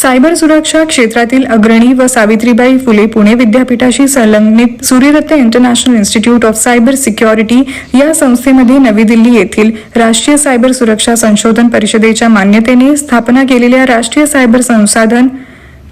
Cyber सुरक्षा क्षेत्रातील अग्रणी व सावित्रीबाई फुले पुणे विद्यापीठाशी संलग्नित Suryadatta international institute of cyber security या संस्थेमध्ये नवी दिल्ली येथील राष्ट्रीय सायबर सुरक्षा संशोधन परिषदेच्या मान्यतेने स्थापना केलेल्या राष्ट्रीय सायबर संसाधन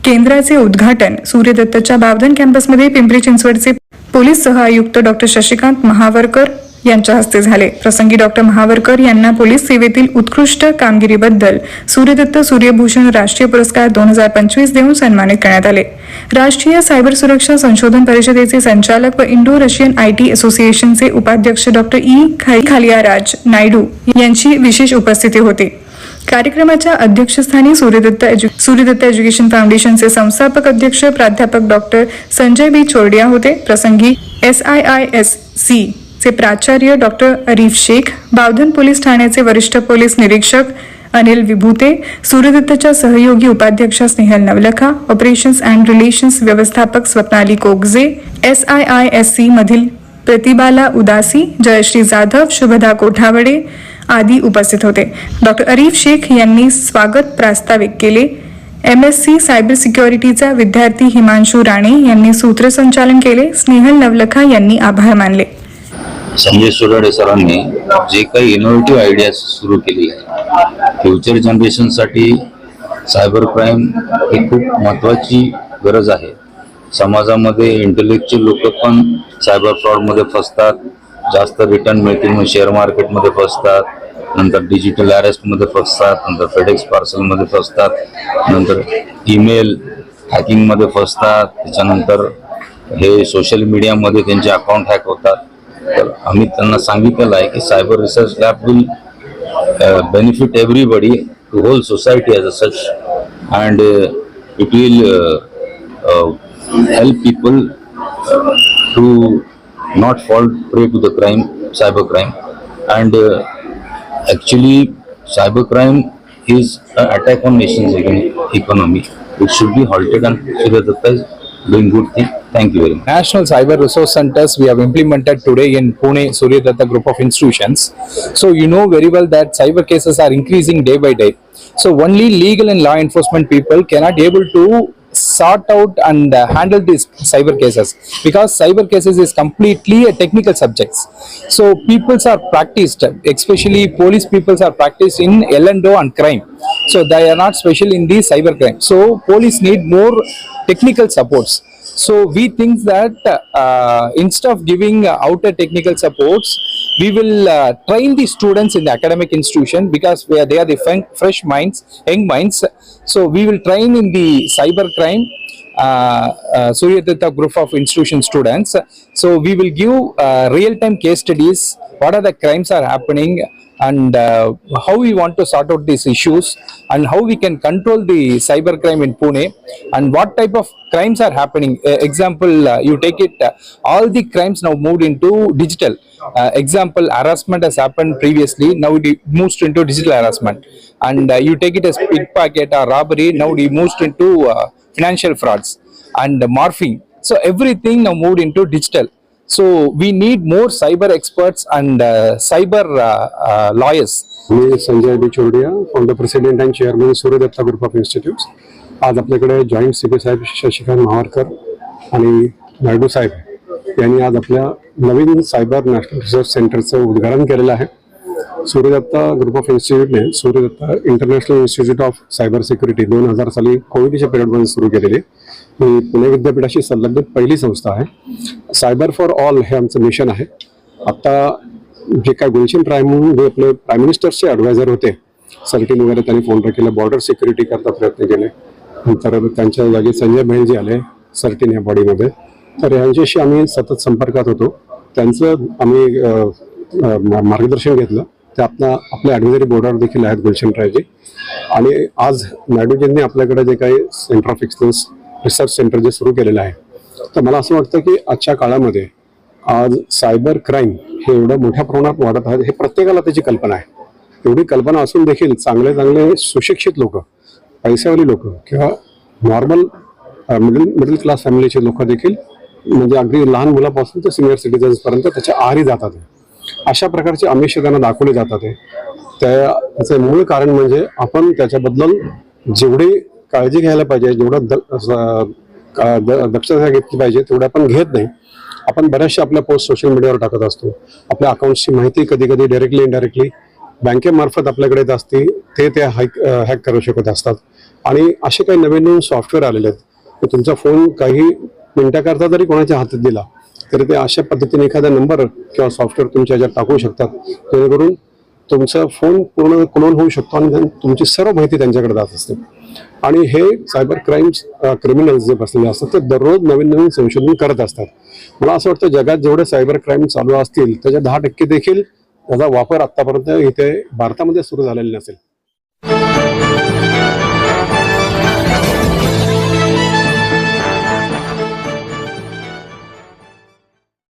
केंद्राचे उद्घाटन सूर्यदत्तच्या बावधन कॅम्पसमध्ये पिंपरी चिंचवडचे पोलीस सह आयुक्त डॉक्टर शशिकांत महावरकर यांच्या हस्ते झाले. प्रसंगी डॉक्टर महावरकर यांना पोलीस सेवेतील उत्कृष्ट कामगिरीबद्दल सूर्यदत्त सूर्यभूषण राष्ट्रीय पुरस्कार दोन हजार पंचवीस देऊन सन्मानित करण्यात आले. राष्ट्रीय सायबर सुरक्षा संशोधन परिषदेचे संचालक व इंडो रशियन आय टी असोसिएशनचे उपाध्यक्ष डॉक्टर ई. खालियाराज नायडू यांची विशेष उपस्थिती होती. कार्यक्रमाच्या अध्यक्षस्थानी सूर्यदत्त एज्यु- सूर्यदत्त एज्युकेशन फाउंडेशनचे संस्थापक अध्यक्ष प्राध्यापक डॉक्टर संजय बी. चोरडिया होते. प्रसंगी S I I S C चे प्राचार्य डॉक्टर अरीफ शेख बावधन पोलीस ठाण्याचे वरिष्ठ पोलीस निरीक्षक अनिल विभूते सूर्यदत्तच्या सहयोगी उपाध्यक्षा Snehal Navalakha operations and relations व्यवस्थापक Swapnali Kogaje S I I S C मधील प्रतिबाला उदासी जयश्री जाधव शुभदा कोठावडे आदी उपस्थित होते. डॉक्टर अरीफ शेख यांनी स्वागत प्रास्ताविक केले. एम एस सी सायबर सिक्युरिटीचा विद्यार्थी हिमांशू राणे यांनी सूत्रसंचालन केले. स्नेहल नवलखा यांनी आभार मानले. संजय सोराडे सरांनी जे काही इनोव्हेटिव्ह आयडिया सुरू केली आहे फ्युचर जनरेशनसाठी सायबर क्राईम ही खूप महत्त्वाची गरज आहे. समाजामध्ये इंटेलेक्च्युअल लोक पण सायबर फ्रॉडमध्ये फसतात जास्त रिटर्न मिळतील मग शेअर मार्केटमध्ये फसतात नंतर डिजिटल अरेस्टमध्ये फसतात नंतर फेडेक्स पार्सलमध्ये फसतात नंतर ईमेल हॅकिंगमध्ये फसतात त्याच्यानंतर हे सोशल मीडियामध्ये त्यांचे अकाउंट हॅक होतात. तर आम्ही त्यांना सांगितलेलं आहे की cyber research lab will benefit everybody to whole society as a such and it will help people to not fall prey to the crime, cyber crime. And uh, actually, cyber crime is an attack on nation's econ- economy. It should and doing good thing. Thank you very much. National Cyber Resource Centers we have implemented today in Pune Surya Datta group of institutions. So you know very well that cyber cases are increasing day by day. So only legal and law enforcement people cannot able to sort out and uh, handle these cyber cases because cyber cases is completely a technical subjects. So peoples are practiced, especially police peoples are practiced in L&O and crime. So they are not special in the cyber crime. So police need more technical supports. So we think that uh, instead of giving uh, outer technical supports, we will uh, train the students in the academic institution because we are, they are the fresh minds, young minds. So we will train in the cyber crime. Uh, uh, group of institution students. So we will give uh, real-time case studies. What are the crimes are happening, and uh, how we want to sort out these issues and how we can control the cyber crime in Pune and what type of crimes are happening. Uh, example, uh, you take it, uh, all the crimes now moved into digital. Uh, example, harassment has happened previously, now it moves into digital harassment. And uh, you take it as pickpocket or robbery, now it moves into uh, financial frauds and morphing. So everything now moved into digital. So we need more cyber experts and uh, cyber uh, uh, lawyers. Me Sanjay B Chordiya founder president and chairman Suryadatta group of institutes आज आपल्याकडे joint C P साहेब शशिकांत महावरकर आणि नायडू साहेब यांनी आज आपल्या नवीन cyber national research सेंटरचं उद्घाटन केलेलं आहे. Suryadatta group of इन्स्टिट्यूटने Suryadatta international institute of cyber security दोन हजार साली कोविडच्या पिरियडमध्ये सुरू केलेली ही पुणे विद्यापीठाशी संलग्नित पहिली संस्था आहे. सायबर फॉर ऑल हे आमचं मिशन आहे. आत्ता जे काय गुलशन प्राईम म्हणून जे आपले प्राईम मिनिस्टरचे ॲडवायझर होते सलटीन वगैरे त्यांनी फोन केला बॉर्डर सिक्युरिटी करता प्रयत्न केले. नंतर त्यांच्या जागी संजय बहिणजी आले सर्टिन या बॉडीमध्ये तर यांच्याशी आम्ही सतत संपर्कात होतो. त्यांचं आम्ही मार्गदर्शन घेतलं. ते आपला आपल्या ॲडव्हायझरी बोर्डावर देखील आहेत गुलशन रायजी. आणि आज नायडूजींनी आपल्याकडे जे काही centre of excellence research centre जे सुरू केलेलं आहे. तर मला असं वाटतं की आजच्या काळामध्ये आज सायबर क्राईम हे एवढं मोठ्या प्रमाणात वाढत आहे हे प्रत्येकाला त्याची कल्पना आहे. एवढी कल्पना असून देखील चांगले चांगले सुशिक्षित लोक पैशावाली लोक किंवा नॉर्मल मिडल मिडल क्लास फॅमिलीचे लोक देखील म्हणजे अगदी लहान मुलापासून ते सिनियर सिटीजन्सपर्यंत त्याच्या आहारी जातात. अशा प्रकारचे आमिष त्यांना दाखवले जातात. त्याचे मूळ कारण म्हणजे आपण त्याच्याबद्दल जेवढे काळजी घ्यायला पाहिजे जेवढं द- का- द- दक्षता घेतली पाहिजे तेवढं आपण घेत नाही. आपण बऱ्याचशा आपल्या पोस्ट सोशल मीडियावर टाकत असतो. आपल्या अकाउंटची माहिती कधी कधी डायरेक्टली इनडायरेक्टली बँकेमार्फत आपल्याकडे येत असते. ते त्या हॅक हॅक करू शकत असतात. आणि असे काही नवीन नवीन सॉफ्टवेअर आलेले आहेत. की तुमचा फोन काही मिनटाकरता जरी कोणाच्या हातात दिला तरी ते अशा पद्धतीने एखादा नंबर किंवा सॉफ्टवेअर तुमच्या ह्याच्यात टाकू शकतात. जेणेकरून तुमचा फोन पूर्ण क्लोन होऊ शकतो आणि तुमची सर्व माहिती त्यांच्याकडे जात असते. आणि हे सायबर क्राईम्स क्रिमिनल्स जे बसलेले असतात ते दररोज नवीन नवीन संशोधन करत असतात. मला असं वाटतं जगात जेवढे सायबर क्राईम चालू असतील त्याच्या दहा टक्के देखील त्याचा वापर आतापर्यंत इथे भारतामध्ये सुरू झालेला नसेल.